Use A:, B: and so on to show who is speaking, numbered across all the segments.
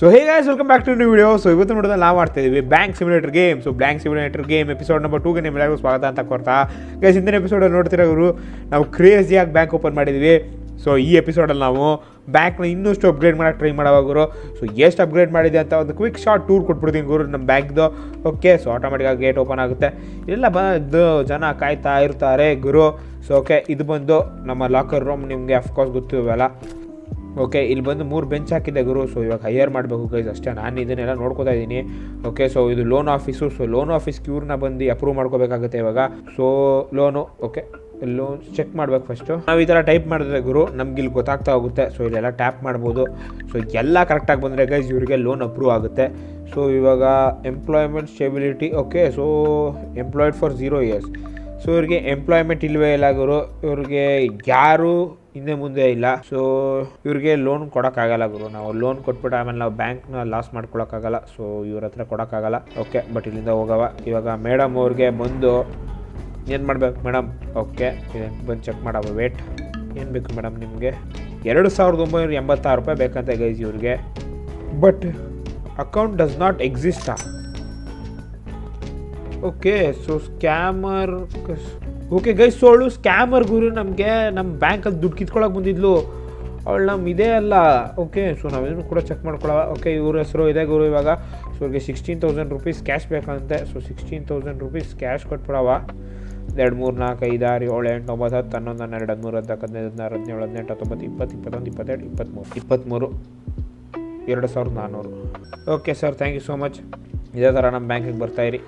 A: so ಹೇಗೆ welcome back to new video so ಇವತ್ತು ನೋಡಿದ್ರೆ ನಾವು ಮಾಡ್ತಾ ಇದ್ದೀವಿ bank simulator game so bank simulator game episode number ಟೂಗೆ ನಿಮ್ಮೆಲ್ಲರಿಗೂ ಸ್ವಾಗತ ಅಂತ ಕೊಡ್ತಾ ಗೈಸ್ ಹಿಂದಿನ ಎಪಿಸೋಡ್ ನೋಡ್ತಿರೋರು ನಾವು ಕ್ರೇಜಿಯಾಗಿ ಬ್ಯಾಂಕ್ ಓಪನ್ ಮಾಡಿದ್ವಿ ಸೊ ಈ ಎಪಿಸೋಡಲ್ಲಿ ನಾವು ಬ್ಯಾಂಕ್ನ ಇನ್ನಷ್ಟು ಅಪ್ಗ್ರೇಡ್ ಮಾಡೋಕ್ಕೆ ಟ್ರೈ ಮಾಡೋವಾಗ ಗುರು ಸೊ ಎಷ್ಟು ಅಪ್ಗ್ರೇಡ್ ಮಾಡಿದೆ ಅಂತ ಒಂದು ಕ್ವಿಕ್ ಶಾರ್ಟ್ ಟೂರ್ ಕೊಟ್ಬಿಡ್ತೀನಿ ಗುರು ನಮ್ಮ ಬ್ಯಾಂಕ್ದು ಓಕೆ ಸೊ ಆಟೋಮೆಟಿಕಾಗಿ ಗೇಟ್ ಓಪನ್ ಆಗುತ್ತೆ ಇಲ್ಲ ಬಂದು ಜನ ಕಾಯ್ತಾ ಇರ್ತಾರೆ ಗುರು ಸೊ ಓಕೆ ಇದು ಬಂದು ನಮ್ಮ ಲಾಕರ್ ರೂಮ್ ನಿಮಗೆ ಅಫ್ಕೋರ್ಸ್ ಗೊತ್ತಿವಲ್ಲ ಓಕೆ ಇಲ್ಲಿ ಬಂದು ಮೂರು ಬೆಂಚ್ ಹಾಕಿದ್ದೆ ಗುರು ಸೊ ಇವಾಗ ಹೈಯರ್ ಮಾಡಬೇಕು ಗೈಸ್ ಅಷ್ಟೇ ನಾನು ಇದನ್ನೆಲ್ಲ ನೋಡ್ಕೋತಾ ಇದ್ದೀನಿ ಓಕೆ ಸೊ ಇದು loan office so loan office ಕ್ಯೂರ್ನ ಬಂದು ಅಪ್ರೂವ್ ಮಾಡ್ಕೋಬೇಕಾಗುತ್ತೆ ಇವಾಗ so loan okay loan check ಮಾಡ್ಬೇಕು ಫಸ್ಟು ನಾವು ಈ ಥರ ಟೈಪ್ ಮಾಡಿದ್ರೆ ಗುರು ನಮ್ಗೆ ಇಲ್ಲಿ ಗೊತ್ತಾಗ್ತಾ ಹೋಗುತ್ತೆ ಸೊ ಇಲ್ಲೆಲ್ಲ ಟ್ಯಾಪ್ ಮಾಡ್ಬೋದು ಸೊ ಎಲ್ಲ ಕರೆಕ್ಟಾಗಿ ಬಂದರೆ ಗೈಸ್ ಇವರಿಗೆ ಲೋನ್ ಅಪ್ರೂವ್ ಆಗುತ್ತೆ ಸೊ ಇವಾಗ employment stability okay so employed for zero years so ಇವ್ರಿಗೆ ಎಂಪ್ಲಾಯ್ಮೆಂಟ್ ಇಲ್ಲವೇ ಇಲ್ಲ ಗುರು ಇವ್ರಿಗೆ ಯಾರು ಹಿಂದೆ ಮುಂದೆ ಇಲ್ಲ ಸೊ ಇವ್ರಿಗೆ ಲೋನ್ ಕೊಡೋಕ್ಕಾಗಲ್ಲ ಗುರು ನಾವು ಲೋನ್ ಕೊಟ್ಬಿಟ್ಟು ಆಮೇಲೆ ನಾವು ಬ್ಯಾಂಕ್ನ ಲಾಸ್ ಮಾಡ್ಕೊಳಕ್ಕಾಗಲ್ಲ ಸೊ ಇವ್ರ ಹತ್ರ ಕೊಡೋಕ್ಕಾಗಲ್ಲ ಓಕೆ ಬಟ್ ಇಲ್ಲಿಂದ ಹೋಗವ ಇವಾಗ ಮೇಡಮ್ ಅವ್ರಿಗೆ ಬಂದು ಏನು ಮಾಡ್ಬೇಕು ಮೇಡಮ್ ಓಕೆ ಬಂದು ಚೆಕ್ ಮಾಡವ ವೇಟ್ ಏನು ಬೇಕು ಮೇಡಮ್ ನಿಮಗೆ ಎರಡು ಸಾವಿರದ ಒಂಬೈನೂರ ಎಂಬತ್ತಾರು ರೂಪಾಯಿ ಬೇಕಂತ ಗೈಸ್ ಇವ್ರಿಗೆ ಬಟ್ ಅಕೌಂಟ್ ಡಸ್ ನಾಟ್ ಎಕ್ಸಿಸ್ಟಾ okay so scammer okay guys so ಸೋಳು ಸ್ಕ್ಯಾಮರ್ ಗುರು ನಮಗೆ ನಮ್ಮ ಬ್ಯಾಂಕಲ್ಲಿ ದುಡ್ಡು ಕಿತ್ಕೊಳಕ್ಕೆ ಬಂದಿದ್ಲು ಅವಳು ನಮ್ಮ ಇದೇ ಅಲ್ಲ ಓಕೆ ಸೊ ನಾವೇನು ಕೂಡ ಚೆಕ್ ಮಾಡ್ಕೊಳ್ಳೋ ಓಕೆ ಇವ್ರ ಹೆಸರು ಇದೆ ಗುರು ಇವಾಗ ಸೊ ಅವ್ರಿಗೆ ಸಿಕ್ಸ್ಟೀನ್ ತೌಸಂಡ್ ರುಪೀಸ್ ಕ್ಯಾಶ್ ಬೇಕಂತೆ so sixteen thousand rupees cash ಕೊಟ್ಬಿಡವ ಎರಡು ಮೂರು ನಾಲ್ಕು ಐದು ಆರು ಏಳು ಎಂಟು ಒಂಬತ್ತು ಹತ್ತು ಹನ್ನೊಂದು ಹನ್ನೆರಡು ಹದಿಮೂರು ಹದಿನಾಲ್ಕು ಹದಿನೈದು ಹದಿನಾರು ಹದಿನೇಳು ಹದಿನೆಂಟು ಹತ್ತೊಂಬತ್ತು ಇಪ್ಪತ್ತು ಇಪ್ಪತ್ತೊಂದು ಇಪ್ಪತ್ತೆರಡು ಇಪ್ಪತ್ತ್ಮೂರು ಇಪ್ಪತ್ತ್ಮೂರು ಎರಡು ಸಾವಿರದ ನಾನ್ನೂರು okay sir thank you so much ಇದೇ ಥರ ನಮ್ಮ ಬ್ಯಾಂಕಿಗೆ ಬರ್ತಾಯಿರಿ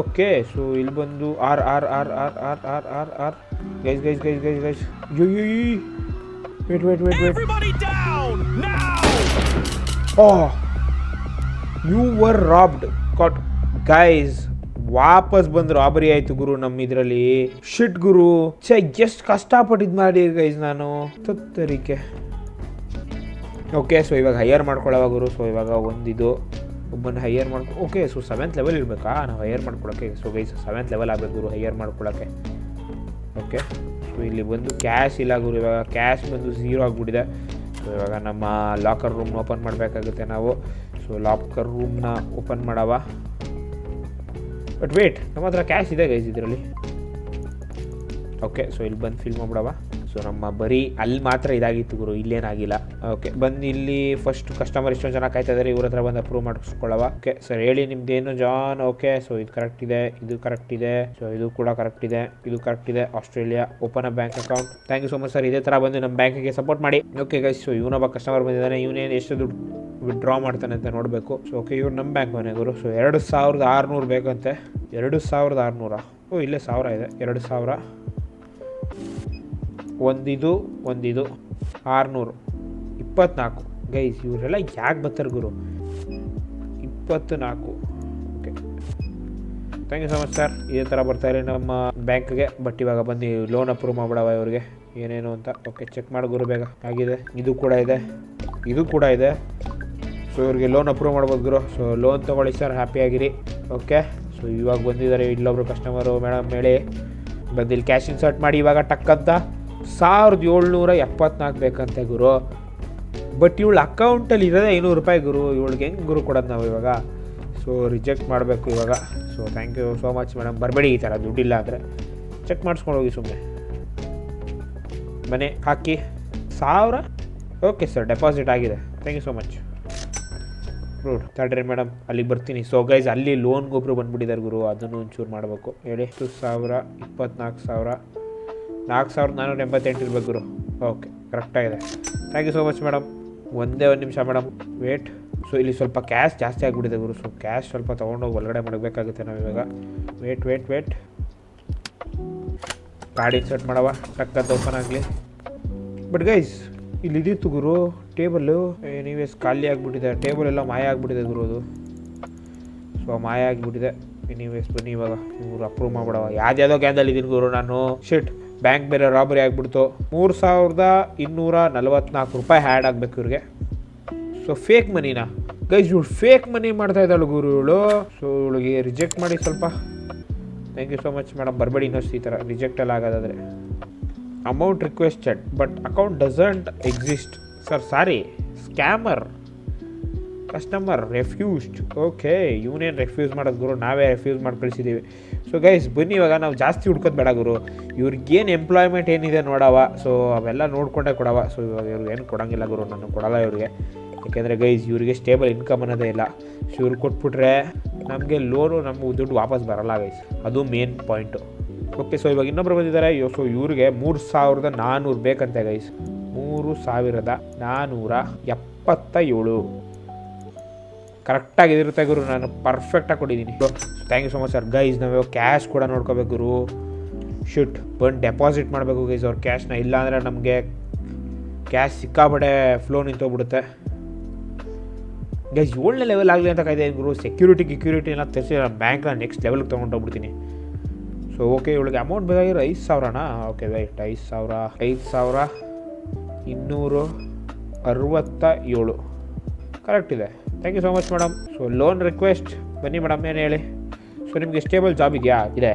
A: ಓಕೆ ಸೊ ಇಲ್ಲಿ ಬಂದು R R R R R R R R guys guys guys guys guys you you wait wait wait wait oh you were robbed caught guys ವಾಪಸ್ ಬಂದ್ರು robbery ಆಯ್ತು ಗುರು ನಮ್ಮ ಇದರಲ್ಲಿ ಶಿಟ್ ಗುರು ಛೆ ಎಷ್ಟು ಕಷ್ಟಪಟ್ಟಿದ್ ಮಾಡಿ ಗೈಸ್ ನಾನು ತತ್ತರಿಕೆ ಓಕೆ ಸೊ ಇವಾಗ ಹೈಯರ್ ಮಾಡ್ಕೊಳ್ಳೋವಾಗ ಗುರು ಸೊ ಇವಾಗ ಒಂದಿದು ಒಬ್ಬನ ಹೈಯರ್ ಮಾಡ್ಕೊ ಓಕೆ ಸೊ ಸೆವೆಂತ್ ಲೆವೆಲ್ ಇರಬೇಕಾ ನಾವು ಹೈಯರ್ ಮಾಡ್ಕೊಳಕ್ಕೆ ಸೊ ಗೈಸ್ ಸೆವೆಂತ್ ಲೆವೆಲ್ ಆಗಬೇಕು ಗುರು ಹೈಯರ್ ಮಾಡ್ಕೊಳಕ್ಕೆ ಓಕೆ ಸೊ ಇಲ್ಲಿ ಬಂದು ಕ್ಯಾಶ್ ಇಲ್ಲ ಗುರು ಇವಾಗ ಕ್ಯಾಶ್ ಬಂದು ಝೀರೋ ಆಗಿಬಿಟ್ಟಿದೆ ಸೊ ಇವಾಗ ನಮ್ಮ ಲಾಕರ್ ರೂಮ್ನ ಓಪನ್ ಮಾಡಬೇಕಾಗುತ್ತೆ ನಾವು ಸೊ ಲಾಕರ್ ರೂಮ್ನ ಓಪನ್ ಮಾಡವ ಬಟ್ ವೇಟ್ ನಮ್ಮ ಹತ್ರ ಕ್ಯಾಶ್ ಇದೆ ಗೈಸ್ ಇದರಲ್ಲಿ ಓಕೆ ಸೊ ಇಲ್ಲಿ ಬಂದು ಫಿಲ್ ಮಾಡ್ಬಿಡವ ಸೊ ನಮ್ಮ ಬರೀ ಅಲ್ಲಿ ಮಾತ್ರ ಇದಾಗಿತ್ತು ಗುರು ಇಲ್ಲೇನಾಗಿಲ್ಲ ಓಕೆ ಬಂದು ಇಲ್ಲಿ ಫಸ್ಟ್ ಕಸ್ಟಮರ್ ಇಷ್ಟೊಂದು ಜನ ಕಾಯ್ತಾ ಇದ್ದಾರೆ ಇವ್ರ ಹತ್ರ ಬಂದು ಅಪ್ರೂವ್ ಮಾಡಿಸ್ಕೊಳ್ಳವ ಓಕೆ ಸರ್ ಹೇಳಿ ನಿಮ್ದೇನು ಜಾನ್ ಓಕೆ ಸೊ ಇದು ಕರೆಕ್ಟ್ ಇದೆ ಇದು ಕರೆಕ್ಟ್ ಇದೆ ಸೊ ಇದು ಕೂಡ ಕರೆಕ್ಟ್ ಇದೆ ಇದು ಕರೆಕ್ಟ್ ಇದೆ Australia open a bank account thank you so much sir ಇದೇ ತರ ಬಂದು ನಮ್ಮ ಬ್ಯಾಂಕಿಗೆ ಸಪೋರ್ಟ್ ಮಾಡಿ ಓಕೆ ಗೈಸ್ ಸೊ ಇವನೊಬ್ಬ ಕಸ್ಟಮರ್ ಬಂದಿದ್ದಾನೆ ಇವನೇನು ಎಷ್ಟು ದುಡ್ಡು ವಿತ್ಡ್ರಾ ಮಾಡ್ತಾನೆ ಅಂತ ನೋಡಬೇಕು ಸೊ ಓಕೆ ಇವ್ರು ನಮ್ಮ ಬ್ಯಾಂಕ್ ಮನೆಗರು ಸೊ ಎರಡು ಸಾವಿರದ ಆರುನೂರು ಬೇಕಂತೆ ಎರಡು ಸಾವಿರದ ಆರುನೂರ ಓ ಇಲ್ಲೇ ಸಾವಿರ ಇದೆ ಎರಡು ಸಾವಿರ ಒಂದಿದು ಒಂದಿದು ಆರುನೂರು ಇಪ್ಪತ್ನಾಲ್ಕು ಗೈಸ್ ಇವರೆಲ್ಲ ಯಾಕೆ ಬರ್ತಾರೆ ಗುರು ಇಪ್ಪತ್ತು ನಾಲ್ಕು okay thank you so much sir ಇದೇ ಥರ ಬರ್ತಾಯಿರಿ ನಮ್ಮ ಬ್ಯಾಂಕ್ಗೆ ಬಟ್ ಇವಾಗ ಬಂದು ಲೋನ್ ಅಪ್ರೂವ್ ಮಾಡ್ಬಿಡವ ಇವ್ರಿಗೆ ಏನೇನು ಅಂತ ಓಕೆ ಚೆಕ್ ಮಾಡಿ ಗುರು ಬೇಗ ಆಗಿದೆ ಇದು ಕೂಡ ಇದೆ ಇದು ಕೂಡ ಇದೆ ಸೊ ಇವ್ರಿಗೆ ಲೋನ್ ಅಪ್ರೂವ್ ಮಾಡ್ಬೋದು ಗುರು ಸೊ ಲೋನ್ ತೊಗೊಳ್ಳಿ ಸರ್ ಹ್ಯಾಪಿಯಾಗಿರಿ ಓಕೆ ಸೊ ಇವಾಗ ಬಂದಿದ್ದಾರೆ ಇಲ್ಲೊಬ್ರು ಕಸ್ಟಮರು ಮೇಡಮ್ ಹೇಳಿ ಬಂದಿಲ್ಲಿ ಕ್ಯಾಶ್ ಇನ್ಸರ್ಟ್ ಮಾಡಿ ಇವಾಗ ಟಕ್ ಅಂತ ಸಾವಿರದ ಏಳ್ನೂರ ಎಪ್ಪತ್ನಾಲ್ಕು ಬೇಕಂತೆ ಗುರು ಬಟ್ ಇವಳು ಅಕೌಂಟಲ್ಲಿ ಇರೋದೇ ಐನೂರು ರೂಪಾಯಿ ಗುರು ಇವಳಿಗೆ ಹೆಂಗೆ ಗುರು ಕೊಡೋದು ನಾವು ಇವಾಗ ಸೊ ರಿಜೆಕ್ಟ್ ಮಾಡಬೇಕು ಇವಾಗ so thank you so much madam ಬರಬೇಡಿ ಈ ಥರ ದುಡ್ಡಿಲ್ಲ ಆದರೆ ಚೆಕ್ ಮಾಡಿಸ್ಕೊಂಡು ಹೋಗಿ ಸುಮ್ಮನೆ ಮನೆ ಹಾಕಿ ಸಾವಿರ ಓಕೆ ಸರ್ ಡೆಪಾಸಿಟ್ ಆಗಿದೆ ಥ್ಯಾಂಕ್ ಯು ಸೋ ಮಚ್ ರೂಡ್ ತಡ್ರಿ ಮೇಡಮ್ ಅಲ್ಲಿಗೆ ಬರ್ತೀನಿ ಸೊ ಗೈಸ್ ಅಲ್ಲಿ ಲೋನ್ಗೊಬ್ಬರು ಬಂದುಬಿಟ್ಟಿದ್ದಾರೆ ಗುರು ಅದನ್ನು ಒಂಚೂರು ಮಾಡಬೇಕು ಎಷ್ಟು ಸಾವಿರ ಇಪ್ಪತ್ನಾಲ್ಕು ಸಾವಿರ ನಾಲ್ಕು ಸಾವಿರದ ನಾನ್ನೂರ ಎಂಬತ್ತೆಂಟು ಇರ್ಬೇಕು ಗುರು ಓಕೆ ಕರೆಕ್ಟಾಗಿದೆ thank you so much madam ಒಂದೇ ಒಂದು ನಿಮಿಷ ಮೇಡಮ್ ವೇಟ್ ಸೊ ಇಲ್ಲಿ ಸ್ವಲ್ಪ ಕ್ಯಾಶ್ ಜಾಸ್ತಿ ಆಗಿಬಿಟ್ಟಿದೆ ಗುರು ಸೊ ಕ್ಯಾಶ್ ಸ್ವಲ್ಪ ತೊಗೊಂಡೋಗಿ ಒಳಗಡೆ ಮಾಡಬೇಕಾಗುತ್ತೆ ನಾವು ಇವಾಗ wait wait wait card insert ಮಾಡವ ಟಕ್ಕದ್ದು ಓಪನ್ ಆಗಲಿ ಬಟ್ ಗೈಸ್ ಇಲ್ಲಿ ಇದಿತ್ತು ಗುರು ಟೇಬಲ್ಲು ನೀವೇ ಖಾಲಿ ಆಗಿಬಿಟ್ಟಿದೆ ಟೇಬಲ್ ಎಲ್ಲ ಮಾಯ ಆಗಿಬಿಟ್ಟಿದೆ ಗುರು ಅದು ಸೊ ಮಾಯ ಆಗಿಬಿಟ್ಟಿದೆ ನೀವು ಬನ್ನಿ ಇವಾಗ ಇವ್ರು ಅಪ್ರೂವ್ ಮಾಡ್ಬಿಡವ ಯಾವ್ದ್ಯಾವ್ದೋ ಗ್ಯಾಂಗಲ್ಲಿ ಇದೀನಿ ಗುರು ನಾನು ಶಿಟ್ ಬ್ಯಾಂಕ್ ಬೇರೆ ರಾಬರಿ ಆಗಿಬಿಡ್ತು ಮೂರು ಸಾವಿರದ ಇನ್ನೂರ ನಲ್ವತ್ನಾಲ್ಕು ರೂಪಾಯಿ ಹ್ಯಾಡ್ ಆಗಬೇಕು ಇವ್ರಿಗೆ ಸೊ ಫೇಕ್ ಮನಿನ ಗೈಸ್ ಇವಳು ಫೇಕ್ ಮನಿ ಮಾಡ್ತಾ ಇದ್ದಾಳು ಗುರು ಇವಳು ಸೊ ಇವಳಿಗೆ ರಿಜೆಕ್ಟ್ ಮಾಡಿ ಸ್ವಲ್ಪ thank you so much madam ಬರಬೇಡಿ ಇನ್ನೊಷ್ಟು ಈ ಥರ ರಿಜೆಕ್ಟ್ ಎಲ್ಲ ಆಗೋದಾದರೆ amount requested but account doesn't exist sir sorry scammer customer refused okay ಇವನೇನು ರೆಫ್ಯೂಸ್ ಮಾಡೋದು ಗುರು ನಾವೇ ರೆಫ್ಯೂಸ್ ಮಾಡಿ ಕಳಿಸಿದ್ದೀವಿ ಸೊ ಗೈಸ್ ಬನ್ನಿ ಇವಾಗ ನಾವು ಜಾಸ್ತಿ ಹುಡ್ಕೋದು ಬೇಡ ಗುರು ಇವ್ರಿಗೇನು ಎಂಪ್ಲಾಯ್ಮೆಂಟ್ ಏನಿದೆ ನೋಡವ ಸೊ ಅವೆಲ್ಲ ನೋಡಿಕೊಂಡೇ ಕೊಡವ ಸೊ ಇವಾಗ ಇವ್ರಿಗೆ ಏನು ಕೊಡೋಂಗಿಲ್ಲ ಗುರು ನಾನು ಕೊಡಲ್ಲ ಇವ್ರಿಗೆ ಯಾಕೆಂದರೆ ಗೈಸ್ ಇವರಿಗೆ ಸ್ಟೇಬಲ್ ಇನ್ಕಮ್ ಅನ್ನೋದೇ ಇಲ್ಲ ಸೊ ಇವ್ರು ಕೊಟ್ಬಿಟ್ರೆ ನಮಗೆ ಲೋನು ನಮಗೆ ದುಡ್ಡು ವಾಪಸ್ ಬರಲ್ಲ ಗೈಸ್ ಅದು ಮೇನ್ ಪಾಯಿಂಟು ಓಕೆ ಸೊ ಇವಾಗ ಇನ್ನೊಬ್ರು ಬಂದಿದ್ದಾರೆ ಸೊ ಇವ್ರಿಗೆ ಮೂರು ಸಾವಿರದ ನಾನ್ನೂರು ಬೇಕಂತೆ ಗೈಸ್ ಮೂರು ಸಾವಿರದ ನಾನ್ನೂರ ಎಪ್ಪತ್ತ ಏಳು ಕರೆಕ್ಟಾಗಿ ಇದಿರುತ್ತೆ ಗುರು ನಾನು ಪರ್ಫೆಕ್ಟಾಗಿ ಕೊಟ್ಟಿದ್ದೀನಿ thank you so much sir guys ನಾವು ಕ್ಯಾಶ್ ಕೂಡ ನೋಡ್ಕೋಬೇಕು ಗುರು ಶುಟ್ ಬಂದು ಡೆಪಾಸಿಟ್ ಮಾಡಬೇಕು ಗೈಸ್ ಅವ್ರ ಕ್ಯಾಶ್ನ ಇಲ್ಲಾಂದರೆ ನಮಗೆ ಕ್ಯಾಶ್ ಸಿಕ್ಕಾಪಟ್ಟೆ ಫ್ಲೋ ನಿಂತೋಗ್ಬಿಡುತ್ತೆ ಗೈಸ್ ಏಳನೇ ಲೆವೆಲ್ ಆಗಲಿ ಅಂತ ಕಾಯ್ದೆ ಗುರು ಸೆಕ್ಯೂರಿಟಿ ಗಿಕ್ಯೂರಿಟಿ ಎಲ್ಲ ತರಿಸಿ ಬ್ಯಾಂಕ್ನ ನೆಕ್ಸ್ಟ್ ಲೆವೆಲ್ಗೆ ತೊಗೊಂಡೋಗ್ಬಿಡ್ತೀನಿ ಸೊ ಓಕೆ ಇವಳಿಗೆ ಅಮೌಂಟ್ ಬೇಕಾಗಿರೋ ಐದು ಸಾವಿರನಾ ಓಕೆ ರೈಟ್ ಐದು ಸಾವಿರ ಐದು ಸಾವಿರ ಇನ್ನೂರು ಅರವತ್ತ ಏಳು ಕರೆಕ್ಟ್ ಇದೆ thank you so much madam so loan request ಬನ್ನಿ ಮೇಡಮ್ ಏನು ಹೇಳಿ ಸೊ ನಿಮಗೆ ಸ್ಟೇಬಲ್ ಜಾಬ್ ಇದೆಯಾ ಇದೆ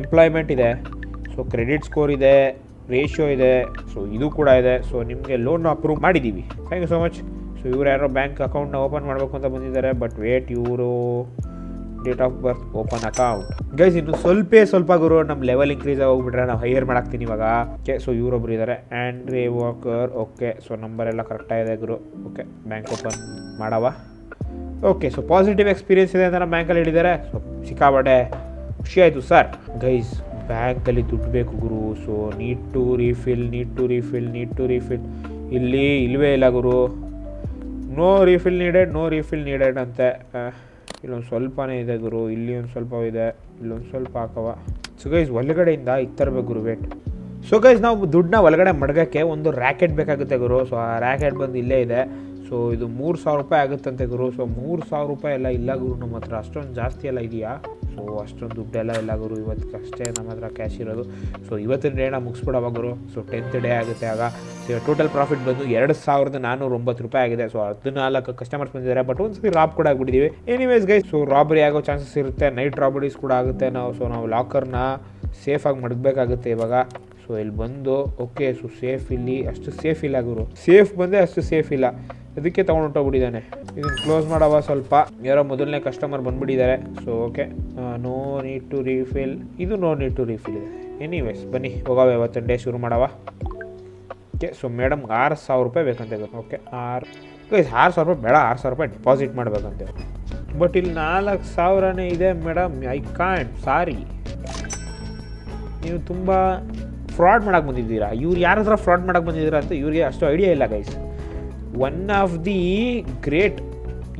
A: ಎಂಪ್ಲಾಯ್ಮೆಂಟ್ ಇದೆ ಸೊ ಕ್ರೆಡಿಟ್ ಸ್ಕೋರ್ ಇದೆ ರೇಷಿಯೋ ಇದೆ ಸೊ ಇದು ಕೂಡ ಇದೆ ಸೊ ನಿಮಗೆ ಲೋನ್ ಅಪ್ರೂವ್ ಮಾಡಿದ್ದೀವಿ thank you so much so ಇವರು ಯಾರೋ ಬ್ಯಾಂಕ್ ಅಕೌಂಟ್ನ ಓಪನ್ ಮಾಡಬೇಕು ಅಂತ ಬಂದಿದ್ದಾರೆ ಬಟ್ ವೇಟ್ ಇವರು date of birth open account guys ಇನ್ನು ಸ್ವಲ್ಪ ಸ್ವಲ್ಪ ಗುರು ನಮ್ಮ ಲೆವೆಲ್ ಇನ್ಕ್ರೀಸ್ ಆಗೋಗ್ಬಿಟ್ರೆ ನಾವು ಹೈಯರ್ ಮಾಡಾಕ್ತೀನಿ ಇವಾಗ ಓಕೆ ಸೊ ಇವರೊಬ್ರು ಇದ್ದಾರೆ ಆ್ಯಂಡ್ ರೇ ವಾಕರ್ ಓಕೆ ಸೊ ನಂಬರ್ ಎಲ್ಲ ಕರೆಕ್ಟಾಗಿದೆ ಗುರು ಓಕೆ ಬ್ಯಾಂಕ್ ಓಪನ್ ಮಾಡವ ಓಕೆ ಸೊ ಪಾಸಿಟಿವ್ ಎಕ್ಸ್ಪೀರಿಯನ್ಸ್ ಇದೆ ಅಂತ ನಮ್ಮ ಬ್ಯಾಂಕಲ್ಲಿ ಹೇಳಿದ್ದಾರೆ ಸೊ ಸಿಕ್ಕಾಬಡೆ ಖುಷಿ ಆಯಿತು ಸರ್ ಗೈಸ್ ಬ್ಯಾಂಕಲ್ಲಿ ದುಡ್ಡು ಬೇಕು ಗುರು so need to refill need to refill need to refill ಇಲ್ಲಿ ಇಲ್ಲವೇ ಇಲ್ಲ ಗುರು no refill needed no refill needed ಅಂತೆ ಇಲ್ಲೊಂದು ಸ್ವಲ್ಪನೇ ಇದೆ ಗುರು ಇಲ್ಲಿ ಒಂದು ಸ್ವಲ್ಪ ಇದೆ ಇಲ್ಲೊಂದು ಸ್ವಲ್ಪ ಹಾಕವ ಸೊ ಗೈಸ್ ಒಳಗಡೆಯಿಂದ ಇತ್ತರಬೇಕು ಗುರು ವೇಟ್ ಸೊ ಗೈಸ್ ನಾವು ದುಡ್ಡನ್ನ ಒಳಗಡೆ ಮಡಗೋಕ್ಕೆ ಒಂದು ರ್ಯಾಕೆಟ್ ಬೇಕಾಗುತ್ತೆ ಗುರು ಸೊ ಆ ರ್ಯಾಕೆಟ್ ಬಂದು ಇಲ್ಲೇ ಇದೆ ಸೊ ಇದು ಮೂರು ಸಾವಿರ ರೂಪಾಯಿ ಆಗುತ್ತಂತೆ ಗುರು ಸೊ ಮೂರು ಸಾವಿರ ರೂಪಾಯಿ ಎಲ್ಲ ಇಲ್ಲ ಗುರು ನಮ್ಮ ಹತ್ರ ಅಷ್ಟೊಂದು ಜಾಸ್ತಿ ಎಲ್ಲ ಇದೆಯಾ ಸೊ ಅಷ್ಟೊಂದು ದುಡ್ಡೆಲ್ಲ ಇಲ್ಲ ಗುರು ಇವತ್ತು ಅಷ್ಟೇ ನಮ್ಮ ಹತ್ರ ಕ್ಯಾಶ್ ಇರೋದು ಸೊ ಇವತ್ತಿನ ಡೇನ ಮುಗಿಸ್ಬಿಡವ ಗುರು ಸೊ ಟೆಂತ್ ಡೇ ಆಗುತ್ತೆ ಆಗ ಸೊ ಟೋಟಲ್ ಪ್ರಾಫಿಟ್ ಬಂದು ಎರಡು ಸಾವಿರದ ನಾನ್ನೂರ ಒಂಬತ್ತು ರೂಪಾಯಿ ಆಗಿದೆ ಸೊ ಹದಿನಾಲ್ಕು ಕಸ್ಟಮರ್ಸ್ ಬಂದಿದ್ದಾರೆ ಬಟ್ ಒಂದ್ಸತಿ ರಾಬ್ ಕೂಡ ಆಗ್ಬಿಟ್ಟಿದ್ದೀವಿ ಎನಿವೇಸ್ ಗೈ ಸೊ ರಾಬರಿ ಆಗೋ ಚಾನ್ಸಸ್ ಇರುತ್ತೆ ನೈಟ್ ರಾಬರೀಸ್ ಕೂಡ ಆಗುತ್ತೆ ನಾವು ಸೊ ನಾವು ಲಾಕರ್ನ ಸೇಫಾಗಿ ಮಡಗಬೇಕಾಗುತ್ತೆ ಇವಾಗ ಸೊ ಇಲ್ಲಿ ಬಂದು ಓಕೆ ಸೊ ಸೇಫ್ ಇಲ್ಲಿ ಅಷ್ಟು ಸೇಫ್ ಇಲ್ಲ ಗುರು ಸೇಫ್ ಬಂದೆ ಅಷ್ಟು ಸೇಫ್ ಇಲ್ಲ ಅದಕ್ಕೆ ತಗೊಂಡು ಹೊಟ್ಟೋಗ್ಬಿಟ್ಟಿದ್ದಾನೆ ಇದನ್ನು ಕ್ಲೋಸ್ ಮಾಡವ ಸ್ವಲ್ಪ ಯಾರೋ ಮೊದಲನೇ ಕಸ್ಟಮರ್ ಬಂದ್ಬಿಟ್ಟಿದ್ದಾರೆ so okay no need to refill ಇದು ನೋ ನೀಡ್ ಟು ರೀಫಿಲ್ ಇದೆ ಎನಿವೇಸ್ ಬನ್ನಿ ಹೋಗಾವೆ ಇವತ್ತೊಂದು ಡೇ ಶುರು ಮಾಡವ ಓಕೆ ಸೊ ಮೇಡಮ್ ಆರು ಸಾವಿರ ರೂಪಾಯಿ ಬೇಕಂತ ಇದ್ದಾರೆ ಓಕೆ ಆರು ಆರು ಸಾವಿರ ರೂಪಾಯಿ ಬೇಡ ಆರು ಸಾವಿರ ರೂಪಾಯಿ ಡಿಪಾಸಿಟ್ ಮಾಡಬೇಕಂತೆ ಬಟ್ ಇಲ್ಲಿ ನಾಲ್ಕು ಸಾವಿರನೇ ಇದೆ ಮೇಡಮ್ ಐ ಕಾಂಟ್ ಸಾರಿ ನೀವು ತುಂಬ ಫ್ರಾಡ್ ಮಾಡಕ್ಕೆ ಬಂದಿದ್ದೀರಾ ಇವ್ರು ಯಾರ ಹತ್ರ ಫ್ರಾಡ್ ಮಾಡಕ್ಕೆ ಬಂದಿದ್ದೀರಾ ಅಂತ ಇವ್ರಿಗೆ ಅಷ್ಟು ಐಡಿಯಾ ಇಲ್ಲ guys one of the great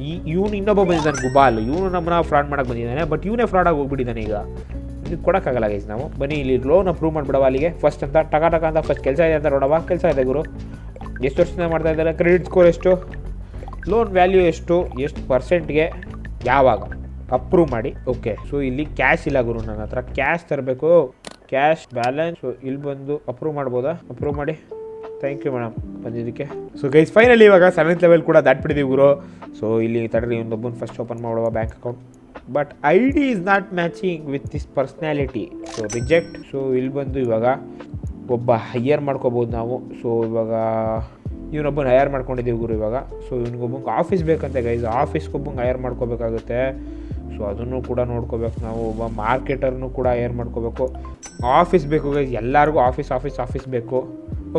A: ಈ ಇವನು ಇನ್ನೊಬ್ಬ ಬಂದಿದ್ದಾನೆ ಗುಬಾಲ್ ಇವನು ನಮ್ಮನ್ನ ಫ್ರಾಡ್ ಮಾಡಕ್ಕೆ ಬಂದಿದ್ದಾನೆ ಬಟ್ ಇವನೇ ಫ್ರಾಡ್ ಆಗಿ ಹೋಗ್ಬಿಟ್ಟಿದ್ದಾನೆ ಈಗ ಕೊಡೋಕ್ಕಾಗಲ್ಲ ಗೈಸ್ ನಾವು ಬನ್ನಿ ಇಲ್ಲಿ ಲೋನ್ ಅಪ್ರೂವ್ ಮಾಡಿಬಿಡವ ಅಲ್ಲಿಗೆ ಫಸ್ಟ್ ಅಂತ ಟಕ ಟಕ ಅಂತ ಫಸ್ಟ್ ಕೆಲಸ ಇದೆ ಅಂತ ನೋಡವ ಕೆಲಸ ಇದೆ ಗುರು ಎಷ್ಟು ವರ್ಷದಿಂದ ಮಾಡ್ತಾ ಇದ್ದಾರೆ ಕ್ರೆಡಿಟ್ ಸ್ಕೋರ್ ಎಷ್ಟು ಲೋನ್ ವ್ಯಾಲ್ಯೂ ಎಷ್ಟು ಎಷ್ಟು ಪರ್ಸೆಂಟ್ಗೆ ಯಾವಾಗ ಅಪ್ರೂವ್ ಮಾಡಿ ಓಕೆ ಸೊ ಇಲ್ಲಿ ಕ್ಯಾಶ್ ಇಲ್ಲ ಗುರು ನನ್ನ ಹತ್ರ ಕ್ಯಾಶ್ ತರಬೇಕು ಕ್ಯಾಶ್ ಬ್ಯಾಲೆನ್ಸ್ ಇಲ್ಲಿ ಬಂದು ಅಪ್ರೂವ್ ಮಾಡ್ಬೋದಾ ಅಪ್ರೂವ್ ಮಾಡಿ ಥ್ಯಾಂಕ್ ಯು ಮೇಡಮ್ ಬಂದಿದ್ದಕ್ಕೆ ಸೊ ಗೈಸ್ ಫೈನಲಿ ಇವಾಗ ಸೆವೆಂತ್ ಲೆವೆಲ್ ಕೂಡ ದಾಟ್ಬಿಟ್ಟಿದ್ದೀವಿ ಗುರು ಸೊ ಇಲ್ಲಿ ತಡ್ರಿ ಒಂದೊಬ್ಬನ ಫಸ್ಟ್ ಓಪನ್ ಮಾಡುವ bank account but I D is not matching with this personality so reject so ಇಲ್ಲಿ ಬಂದು ಇವಾಗ ಒಬ್ಬ ಹೈಯರ್ ಮಾಡ್ಕೋಬೋದು ನಾವು ಸೊ ಇವಾಗ ಇವನೊಬ್ಬನ ಹೈಯರ್ ಮಾಡ್ಕೊಂಡಿದ್ದೀವಿ ಗುರು ಇವಾಗ ಸೊ ಇವನಿಗೊಬ್ಬಂಗೆ ಆಫೀಸ್ ಬೇಕಂತೆ ಗೈಸ್ ಆಫೀಸ್ಗೊಬ್ಬಂಗೆ ಹೈಯರ್ ಮಾಡ್ಕೋಬೇಕಾಗುತ್ತೆ ಸೊ ಅದನ್ನು ಕೂಡ ನೋಡ್ಕೋಬೇಕು ನಾವು ಒಬ್ಬ ಮಾರ್ಕೆಟರ್ನು ಕೂಡ ಏನು ಮಾಡ್ಕೋಬೇಕು ಆಫೀಸ್ ಬೇಕು ಎಲ್ಲರಿಗೂ ಆಫೀಸ್ ಆಫೀಸ್ ಆಫೀಸ್ ಬೇಕು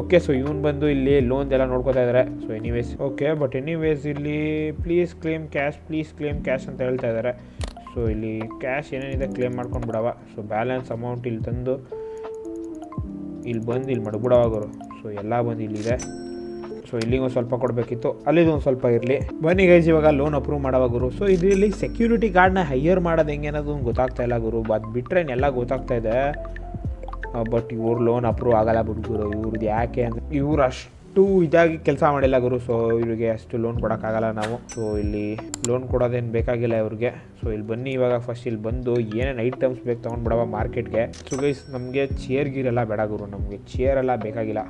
A: ಓಕೆ ಸೊ ಇವನು ಬಂದು ಇಲ್ಲಿ ಲೋನ್ ಎಲ್ಲ ನೋಡ್ಕೋತಾ ಇದ್ದಾರೆ so anyways okay but anyways ಇಲ್ಲಿ please claim cash please claim cash ಅಂತ ಹೇಳ್ತಾ ಇದ್ದಾರೆ ಸೊ ಇಲ್ಲಿ ಕ್ಯಾಶ್ ಏನೇನಿದೆ ಕ್ಲೇಮ್ ಮಾಡ್ಕೊಂಡು ಬಿಡವ ಸೊ ಬ್ಯಾಲೆನ್ಸ್ ಅಮೌಂಟ್ ಇಲ್ಲಿ ತಂದು ಇಲ್ಲಿ ಬಂದು ಇಲ್ಲಿ ಮಡಗ್ಬಿಡವಾಗೋರು ಸೊ ಎಲ್ಲ ಬಂದು ಇಲ್ಲಿದೆ ಸೊ ಇಲ್ಲಿಗೂ ಸ್ವಲ್ಪ ಕೊಡಬೇಕಿತ್ತು ಒಂದು ಸ್ವಲ್ಪ ಇರಲಿ ಬನ್ನಿ ಗೈಸ್ ಇವಾಗ ಲೋನ್ ಅಪ್ರೂವ್ ಮಾಡುವ ಗುರು ಸೊ ಇದರಲ್ಲಿ ಸೆಕ್ಯೂರಿಟಿ ಗಾರ್ಡ್ನ ಹೈಯರ್ ಮಾಡೋದು ಹೆಂಗೆ ಅನ್ನೋದು ಗೊತ್ತಾಗ್ತಾ ಇಲ್ಲ ಗುರು ಅದು ಬಿಟ್ಟರೆ ಎಲ್ಲ ಗೊತ್ತಾಗ್ತಾ ಇದೆ ಬಟ್ ಇವ್ರು ಲೋನ್ ಅಪ್ರೂವ್ ಆಗಲ್ಲ ಗುರು ಇವ್ರದ್ದು ಯಾಕೆ ಅಂದರೆ ಇವ್ರು ಅಷ್ಟು ಇದಾಗಿ ಕೆಲಸ ಮಾಡಿಲ್ಲ ಗುರು ಸೊ ಇವರಿಗೆ ಅಷ್ಟು ಲೋನ್ ಕೊಡೋಕ್ಕಾಗಲ್ಲ ನಾವು ಸೊ ಇಲ್ಲಿ ಲೋನ್ ಕೊಡೋದೇನು ಬೇಕಾಗಿಲ್ಲ ಇವ್ರಿಗೆ ಸೊ ಇಲ್ಲಿ ಬನ್ನಿ ಇವಾಗ ಫಸ್ಟ್ ಇಲ್ಲಿ ಬಂದು ಏನೇನು ಐಟಮ್ಸ್ ಬೇಕು ತೊಗೊಂಡ್ಬಿಡವ ಮಾರ್ಕೆಟ್ಗೆ ಸೊ ಗೈಸ್ ನಮಗೆ ಚೇರ್ ಗೀರೆಲ್ಲ ಬೇಡ ಗುರು ನಮಗೆ ಚೇರ್ ಎಲ್ಲ ಬೇಕಾಗಿಲ್ಲ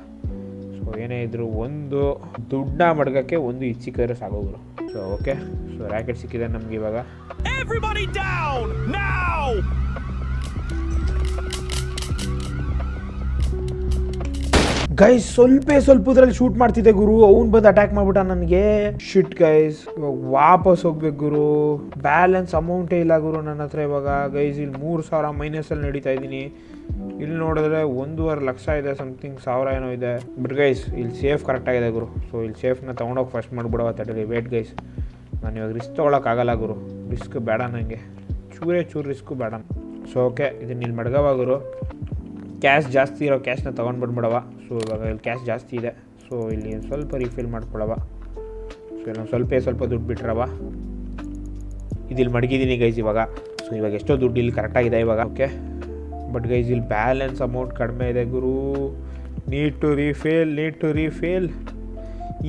A: ಏನೇ ಇದ್ದರೂ ಒಂದು ದುಡ್ಡನ್ನ ಮಡ್ಗಕ್ಕೆ ಒಂದು ಇಚ್ಛಿಕರು ಸಾಗೋಗ್ರು ಸೊ ಓಕೆ ಸೊ ರ್ಯಾಕೆಟ್ ಸಿಕ್ಕಿದೆ ನಮ್ಗೆ ಇವಾಗ ಗೈಸ್ ಸ್ವಲ್ಪ ಸ್ವಲ್ಪದ್ರಲ್ಲಿ ಶೂಟ್ ಮಾಡ್ತಿದ್ದೆ ಗುರು ಅವ್ನು ಬಂದು ಅಟ್ಯಾಕ್ ಮಾಡ್ಬಿಟ್ಟ ನನಗೆ ಶಿಟ್ ಗೈಸ್ ಇವಾಗ ವಾಪಸ್ ಹೋಗ್ಬೇಕು ಗುರು ಬ್ಯಾಲೆನ್ಸ್ ಅಮೌಂಟೇ ಇಲ್ಲ ಗುರು ನನ್ನ ಹತ್ರ ಇವಾಗ ಗೈಸ್ ಇಲ್ಲಿ ಮೂರು ಸಾವಿರ ಮೈನಸಲ್ಲಿ ನಡೀತಾ ಇದ್ದೀನಿ ಇಲ್ಲಿ ನೋಡಿದ್ರೆ ಒಂದೂವರೆ ಲಕ್ಷ ಇದೆ ಸಮಥಿಂಗ್ ಸಾವಿರ ಏನೋ ಇದೆ ಬಟ್ ಗೈಸ್ ಇಲ್ಲಿ ಸೇಫ್ ಕರೆಕ್ಟ್ ಆಗಿದೆ ಗುರು ಸೊ ಇಲ್ಲಿ ಸೇಫ್ನ ತಗೊಂಡೋಗಿ ಫಸ್ಟ್ ಮಾಡಿಬಿಡೋ ತಡೀರಿ ವೇಟ್ ಗೈಸ್ ನಾನು ಇವಾಗ ರಿಸ್ಕ್ ಆಗಲ್ಲ ಗುರು ರಿಸ್ಕ್ ಬೇಡ ನನಗೆ ಚೂರೇ ಚೂರು ರಿಸ್ಕು ಬೇಡ ಸೊ ಓಕೆ ಇದನ್ನ ಇಲ್ಲಿ ಮಡ್ಗವ ಗುರು ಕ್ಯಾಶ್ ಜಾಸ್ತಿ ಇರೋ ಕ್ಯಾಶ್ನ ತೊಗೊಂಡ್ಬಿಡ್ಬಿಡವ ಸೊ ಇವಾಗ ಇಲ್ಲಿ ಕ್ಯಾಶ್ ಜಾಸ್ತಿ ಇದೆ ಸೊ ಇಲ್ಲಿ ಸ್ವಲ್ಪ ರೀಫಿಲ್ ಮಾಡ್ಕೊಳವ ಸೊ ಇನ್ನೊಂದು ಸ್ವಲ್ಪ ಸ್ವಲ್ಪ ದುಡ್ಡು ಬಿಟ್ರವ ಇದಿಲ್ಲಿ ಮಡಗಿದ್ದೀನಿ ಗೈಸ್ ಇವಾಗ ಸೊ ಇವಾಗ ಎಷ್ಟೋ ದುಡ್ಡು ಇಲ್ಲಿ ಕರೆಕ್ಟಾಗಿದೆ ಇವಾಗ ಓಕೆ ಬಟ್ ಗೈಸ್ ಇಲ್ಲಿ ಬ್ಯಾಲೆನ್ಸ್ ಅಮೌಂಟ್ ಕಡಿಮೆ ಇದೆ ಗುರು need to refill need to refill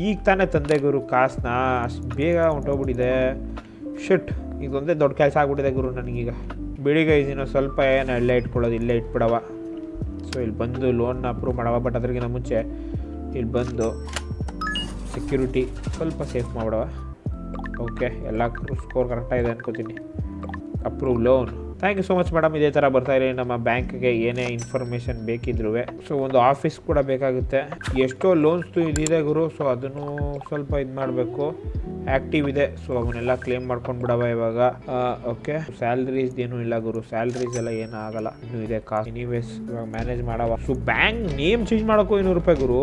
A: ಈಗ ತಾನೇ ತಂದೆ ಗುರು ಕಾಸನ್ನ ಅಷ್ಟು ಬೇಗ ಹೊಂಟೋಗ್ಬಿಟ್ಟಿದೆ ಶಟ್ ಇದೊಂದೇ ದೊಡ್ಡ ಕೆಲಸ ಆಗ್ಬಿಟ್ಟಿದೆ ಗುರು ನನಗೀಗ ಬಿಡಿ ಗೈಸ್ ಸ್ವಲ್ಪ ಏನು ಇಲ್ಲೇ ಇಟ್ಕೊಳ್ಳೋದು ಇಲ್ಲೇ ಇಟ್ಬಿಡವ ಸೊ ಇಲ್ಲಿ ಬಂದು ಲೋನ್ ಅಪ್ರೂವ್ ಮಾಡುವ ಬಟ್ ಅದ್ರಗಿನ ಮುಂಚೆ ಇಲ್ಲಿ ಬಂದು ಸೆಕ್ಯೂರಿಟಿ ಸ್ವಲ್ಪ ಸೇಫ್ ಮಾಡುವ ಓಕೆ ಎಲ್ಲ ಸ್ಕೋರ್ ಕರೆಕ್ಟಾಗಿದೆ ಅನ್ಕೋತೀನಿ approve loan thank you so much madam ಇದೇ ಥರ ಇರಲಿ ನಮ್ಮ ಬ್ಯಾಂಕ್ಗೆ ಏನೇ ಇನ್ಫಾರ್ಮೇಷನ್ ಬೇಕಿದ್ರು ಸೊ ಒಂದು ಆಫೀಸ್ ಕೂಡ ಬೇಕಾಗುತ್ತೆ ಎಷ್ಟೋ ಲೋನ್ಸ್ದು ಇದಿದೆ ಗುರು ಸೊ ಅದನ್ನು ಸ್ವಲ್ಪ ಇದು ಮಾಡಬೇಕು ಆ್ಯಕ್ಟಿವ್ ಇದೆ ಸೊ ಅವನ್ನೆಲ್ಲ ಕ್ಲೇಮ್ ಮಾಡ್ಕೊಂಡು ಬಿಡವ ಇವಾಗ ಓಕೆ ಸ್ಯಾಲ್ರೀಸ್ ಏನೂ ಇಲ್ಲ ಗುರು ಸ್ಯಾಲ್ರೀಸ್ ಎಲ್ಲ ಏನೂ ಆಗಲ್ಲ ಇನ್ನೂ ಇದೆ ಕಾ ಎನಿವೇಸ್ ಇವಾಗ ಮ್ಯಾನೇಜ್ ಮಾಡವ ಸೊ ಬ್ಯಾಂಕ್ ನೇಮ್ ಚೇಂಜ್ ಮಾಡೋಕ್ಕೂ ಇನ್ನೂರು ರೂಪಾಯಿ ಗುರು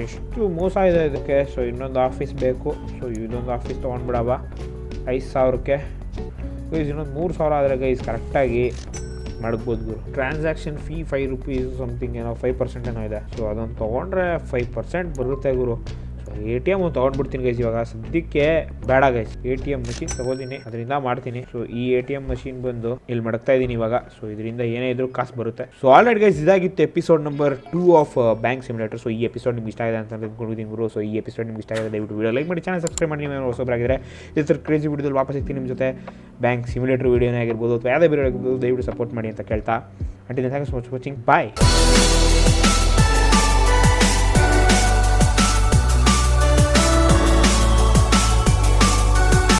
A: ಎಷ್ಟು ಮೋಸ ಇದೆ ಇದಕ್ಕೆ ಸೊ ಇನ್ನೊಂದು ಆಫೀಸ್ ಬೇಕು ಸೊ ಇದೊಂದು ಆಫೀಸ್ ತೊಗೊಂಡ್ಬಿಡವ ಐದು ಸಾವಿರಕ್ಕೆ ಗೈಸ್ ಇನ್ನೊಂದು ಮೂರು ಸಾವಿರ ಆದರೆ ಗೈಸ್ ಕರೆಕ್ಟಾಗಿ ಮಾಡ್ಬೋದು ಗುರು transaction fee five rupees something ಏನೋ ಫೈವ್ ಪರ್ಸೆಂಟ್ ಏನೋ ಇದೆ ಸೊ ಅದೊಂದು ತೊಗೊಂಡ್ರೆ ಫೈವ್ ಪರ್ಸೆಂಟ್ ಬರುತ್ತೆ ಗುರು ಎ ಟಿ ಎಮ್ ತಗೊಂಡ್ಬಿಡ್ತೀನಿ ಗೈಸ್ ಇವಾಗ ಸದ್ಯಕ್ಕೆ ಬೇಡ guys A T M machine ತಗೋತೀನಿ ಅದರಿಂದ ಮಾಡ್ತೀನಿ ಸೊ ಈ ಎ ಟಿ ಎಂ ಮಷಿನ್ ಬಂದು ಇಲ್ಲಿ ಮಡಕ್ತಾ ಇದೀನಿ ಇವಾಗ ಸೊ ಇದರಿಂದ ಏನೇ ಇದ್ರೂ ಕಾಸು ಬರುತ್ತೆ ಸೊ ಆಲ್ರೆಡಿ ಗೈಸ್ ಇದಾಗಿತ್ತು episode number two of bank simulator so ಈ ಎಪಿಸೋಡ್ ನಿಮ್ಗೆ ಇಷ್ಟ ಆಗಿದೆ ಅಂತ ಗುರು ಸೊ ಈ ಎಪಿಸೋಡ್ ನಿಮ್ಗೆ ಇಷ್ಟ ಆಗಿದೆ ದಯವಿಟ್ಟು ವೀಡಿಯೋ ಲೈಕ್ ಮಾಡಿ ಚಾನಲ್ ಸಬ್ಸ್ಕ್ರೈಬ್ ಮಾಡಿ ನೀವು ಹೊಸ ಇದ್ರ ಕ್ರೇಜಿ ವಿಡಿಯೋದಲ್ಲಿ ವಾಪಸ್ ಸಿಗ್ತೀನಿ ನಿಮ್ಮ ಜೊತೆ ಬ್ಯಾಂಕ್ ಸಿಮ್ಯುಲೇಟರ್ ವಿಡಿಯೋನೇ ಆಗಿರ್ಬೋದು ಅಥವಾ ಯಾವುದೇ ವೀಡಿಯೋ ಆಗಿರ್ಬೋದು ದಯವಿಟ್ಟು ಸಪೋರ್ಟ್ ಮಾಡಿ ಅಂತ ಕೇಳ್ತಾ ಅಂಟಿನ ಥ್ಯಾಂಕ್ಸ್ ಮಚ್ ವಾಚಿಂಗ್ ಬಾಯ್